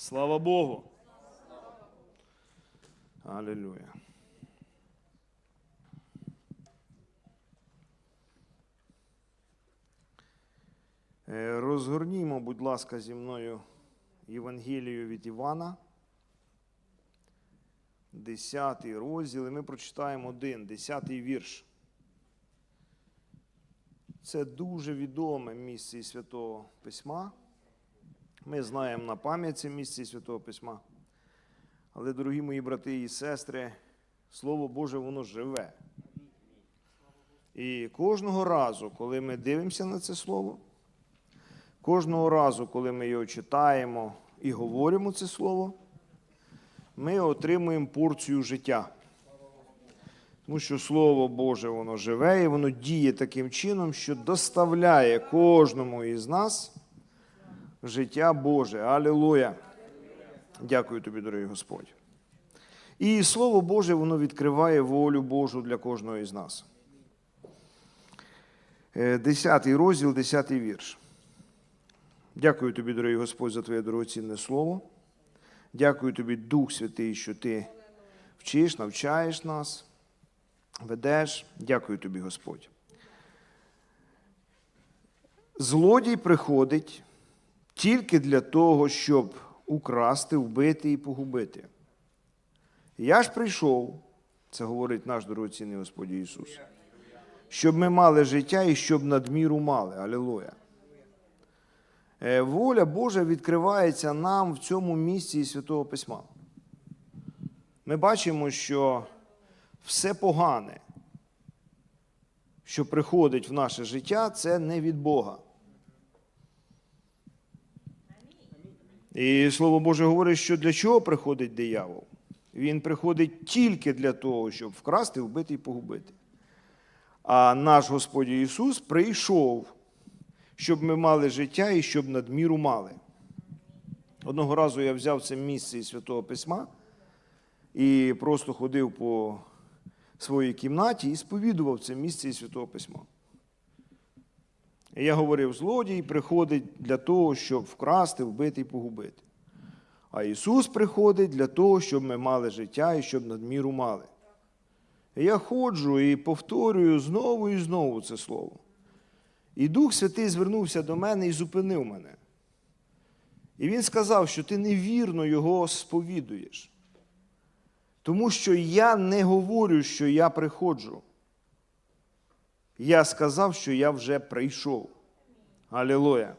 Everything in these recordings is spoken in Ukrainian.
Слава Богу. Аллилуйя. Е, Розгорнімо, будь ласка, зі мною Євангелію від Івана. Десятий розділ, і ми прочитаємо один, десятий вірш. Це дуже відоме місце Святого Письма. Ми знаємо на пам'ять це місце Святого Письма. Але, дорогі мої брати і сестри, Слово Боже, воно живе. І кожного разу, коли ми дивимося на це слово, кожного разу, коли ми його читаємо і говоримо це слово, ми отримуємо порцію життя. Тому що Слово Боже, воно живе і воно діє таким чином, що доставляє кожному із нас життя Боже. Алілуя! Дякую тобі, дорогий Господь. І Слово Боже, воно відкриває волю Божу для кожного із нас. Е, Десятий розділ, десятий вірш. Дякую тобі, дорогий Господь, за твоє дорогоцінне слово. Дякую тобі, Дух Святий, що ти вчиш, навчаєш нас, ведеш. Дякую тобі, Господь. Злодій приходить тільки для того, щоб украсти, вбити і погубити. Я ж прийшов, це говорить наш дорогоцінний Господь Ісус, щоб ми мали життя і щоб надміру мали. Алілуя. Е, Воля Божа відкривається нам в цьому місці із Святого Письма. Ми бачимо, що все погане, що приходить в наше життя, це не від Бога. І Слово Боже говорить, що для чого приходить диявол? Він приходить тільки для того, щоб вкрасти, вбити і погубити. А наш Господь Ісус прийшов, щоб ми мали життя і щоб надміру мали. Одного разу я взяв це місце із Святого Письма і просто ходив по своїй кімнаті і сповідував це місце із Святого Письма. І я говорив, злодій приходить для того, щоб вкрасти, вбити і погубити. А Ісус приходить для того, щоб ми мали життя і щоб надміру мали. І я ходжу і повторюю знову і знову це слово. І Дух Святий звернувся до мене і зупинив мене. І він сказав, що ти невірно його сповідуєш. Тому що я не говорю, що я приходжу. Я сказав, що я вже прийшов. Алілуя.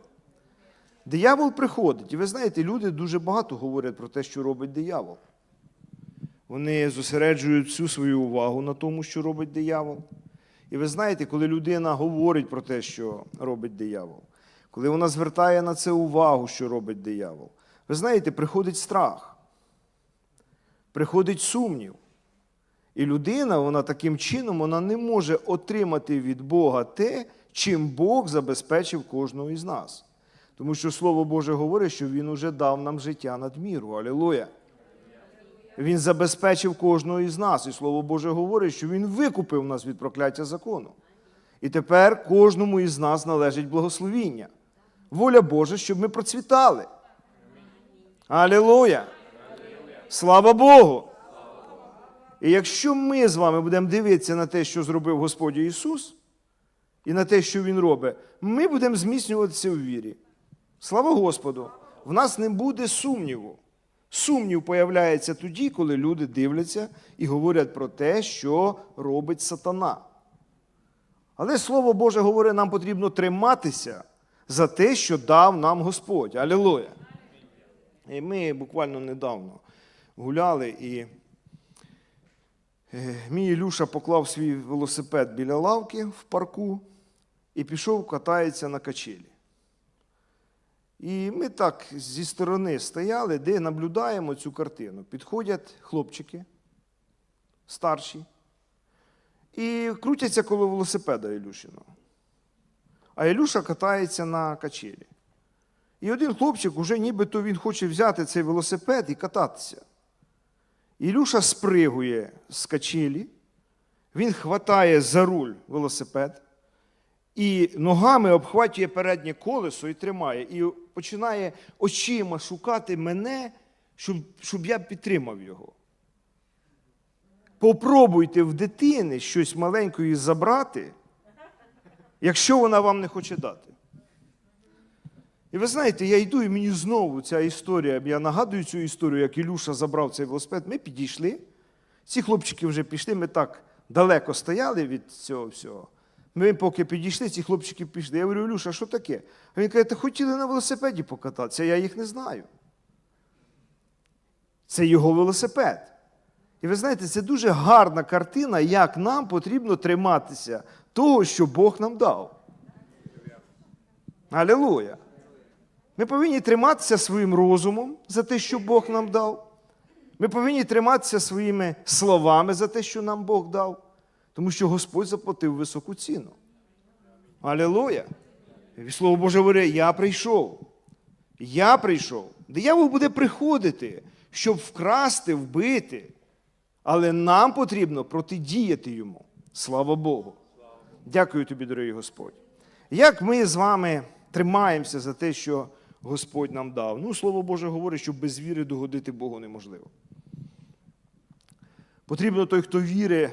Диявол приходить. І ви знаєте, люди дуже багато говорять про те, що робить диявол. Вони зосереджують всю свою увагу на тому, що робить диявол. І ви знаєте, коли людина говорить про те, що робить диявол, коли вона звертає на це увагу, що робить диявол, ви знаєте, приходить страх, приходить сумнів. І людина, вона таким чином вона не може отримати від Бога те, чим Бог забезпечив кожного із нас. Тому що Слово Боже говорить, що Він уже дав нам життя надміру. Алілуя. Він забезпечив кожного із нас. І Слово Боже говорить, що Він викупив нас від прокляття закону. І тепер кожному із нас належить благословіння. Воля Божа, щоб ми процвітали. Алілуя! Слава Богу! І якщо ми з вами будемо дивитися на те, що зробив Господь Ісус, і на те, що Він робить, ми будемо зміцнюватися в вірі. Слава Господу! В нас не буде сумніву. Сумнів появляється тоді, коли люди дивляться і говорять про те, що робить сатана. Але Слово Боже говорить, нам потрібно триматися за те, що дав нам Господь. Алілуя! І ми буквально недавно гуляли і. Е, Мій Ілюша поклав свій велосипед біля лавки в парку і пішов катається на качелі. І ми так зі сторони стояли, де наблюдаємо цю картину. Підходять хлопчики старші і крутяться коло велосипеда Ілюшиного. А Ілюша катається на качелі. І один хлопчик уже нібито він хоче взяти цей велосипед і кататися. Ілюша спригує з качелі, він хватає за руль велосипед, і ногами обхватює переднє колесо і тримає, і починає очима шукати мене, щоб, щоб я підтримав його. Попробуйте в дитини щось маленької забрати, якщо вона вам не хоче дати. І ви знаєте, я йду, і мені знову ця історія. Я нагадую цю історію, як Ілюша забрав цей велосипед. Ми підійшли. Ці хлопчики вже пішли, ми так далеко стояли від цього всього. Ми поки підійшли, ці хлопчики пішли. Я говорю, Ілюша, що таке? А він каже, та хотіли на велосипеді покататися, я їх не знаю. Це його велосипед. І ви знаєте, це дуже гарна картина, як нам потрібно триматися того, що Бог нам дав. Алілуя! Ми повинні триматися своїм розумом за те, що Бог нам дав. Ми повинні триматися своїми словами за те, що нам Бог дав, тому що Господь заплатив високу ціну. Алілуя! І Слово Боже говорить, я прийшов. Я прийшов. Диявол буде приходити, щоб вкрасти, вбити. Але нам потрібно протидіяти йому. Слава Богу. Дякую тобі, дорогий Господь. Як ми з вами тримаємося за те, що Господь нам дав? Ну, Слово Боже говорить, що без віри догодити Богу неможливо. Потрібно той, хто вірить,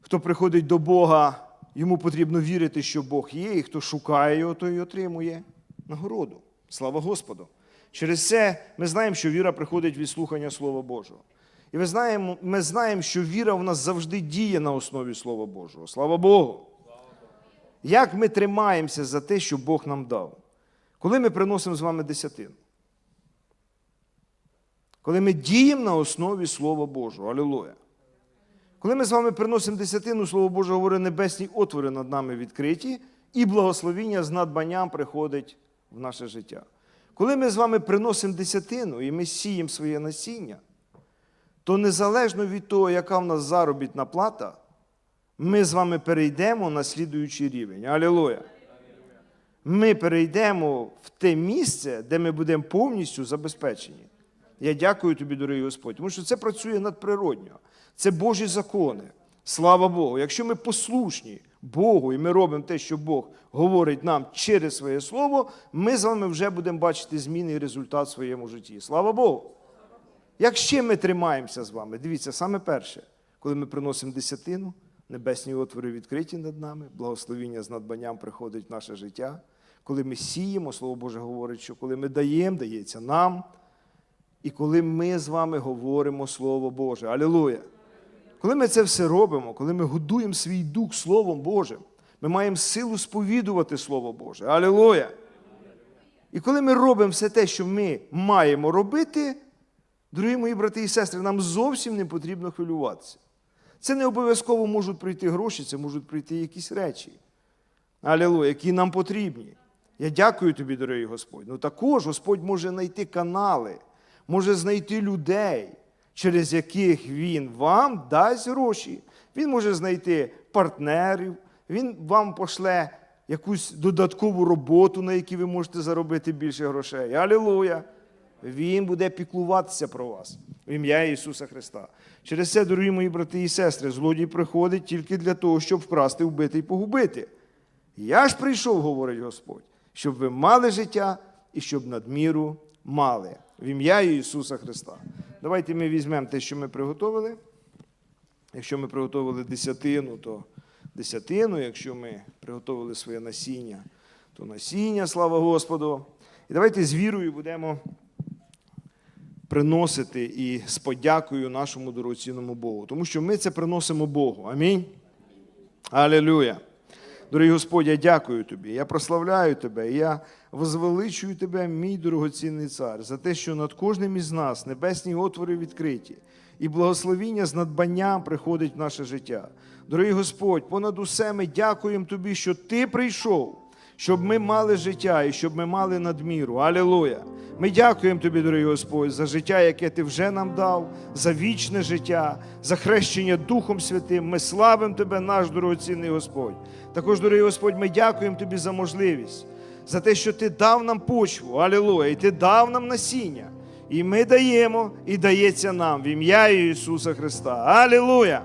хто приходить до Бога, йому потрібно вірити, що Бог є, і хто шукає його, той отримує нагороду. Слава Господу! Через це ми знаємо, що віра приходить від слухання Слова Божого. І ви знаємо, ми знаємо, що віра в нас завжди діє на основі Слова Божого. Слава Богу! Як ми тримаємося за те, що Бог нам дав? Коли ми приносимо з вами десятину? Коли ми діємо на основі Слова Божого. Алілуя. Коли ми з вами приносимо десятину, Слово Боже говорить, небесні отвори над нами відкриті, і благословіння з надбанням приходить в наше життя. Коли ми з вами приносимо десятину і ми сіємо своє насіння, то незалежно від того, яка в нас заробітна плата, ми з вами перейдемо на слідуючий рівень. Алілуя! Ми перейдемо в те місце, де ми будемо повністю забезпечені. Я дякую тобі, дорогий Господь, тому що це працює надприродньо. Це Божі закони. Слава Богу. Якщо ми послушні Богу і ми робимо те, що Бог говорить нам через своє слово, ми з вами вже будемо бачити зміни і результат в своєму житті. Слава Богу. Як ще ми тримаємося з вами? Дивіться, саме перше, коли ми приносимо десятину, небесні отвори відкриті над нами, благословіння з надбанням приходить в наше життя. Коли ми сіємо, Слово Боже говорить, що коли ми даємо, дається нам. І коли ми з вами говоримо Слово Боже. Алілуя! Коли ми це все робимо, коли ми годуємо свій дух Словом Божим, ми маємо силу сповідувати Слово Боже. Алілуя! І коли ми робимо все те, що ми маємо робити, дорогі мої брати і сестри, нам зовсім не потрібно хвилюватися. Це не обов'язково можуть прийти гроші, це можуть прийти якісь речі. Алілуя, які нам потрібні. Я дякую тобі, дорогий Господь. Ну також Господь може знайти канали, може знайти людей, через яких Він вам дасть гроші. Він може знайти партнерів, Він вам пошле якусь додаткову роботу, на якій ви можете заробити більше грошей. Алілуя! Він буде піклуватися про вас в ім'я Ісуса Христа. Через це, дорогі мої брати і сестри, злодій приходить тільки для того, щоб вкрасти, вбити і погубити. Я ж прийшов, говорить Господь, щоб ви мали життя і щоб надміру мали. В ім'я Ісуса Христа. Давайте ми візьмемо те, що ми приготовили. Якщо ми приготовили десятину, то десятину. Якщо ми приготовили своє насіння, то насіння, слава Господу. І давайте з вірою будемо приносити і з подякою нашому дорогоцінному Богу. Тому що ми це приносимо Богу. Амінь. Алілюя. Дорогий Господь, я дякую тобі. Я прославляю тебе. Я возвеличую тебе, мій дорогоцінний цар, за те, що над кожним із нас небесні отвори відкриті, і благословіння з надбанням приходить в наше життя. Дорогий Господь, понад усе ми дякуємо тобі, що ти прийшов, щоб ми мали життя і щоб ми мали надміру. Алілуя! Ми дякуємо тобі, дорогий Господь, за життя, яке ти вже нам дав, за вічне життя, за хрещення Духом Святим. Ми славимо тебе, наш дорогоцінний Господь. Також, дорогий Господь, ми дякуємо тобі за можливість, за те, що ти дав нам почву, алілуя, і ти дав нам насіння. І ми даємо, і дається нам в ім'я Ісуса Христа. Алілуя!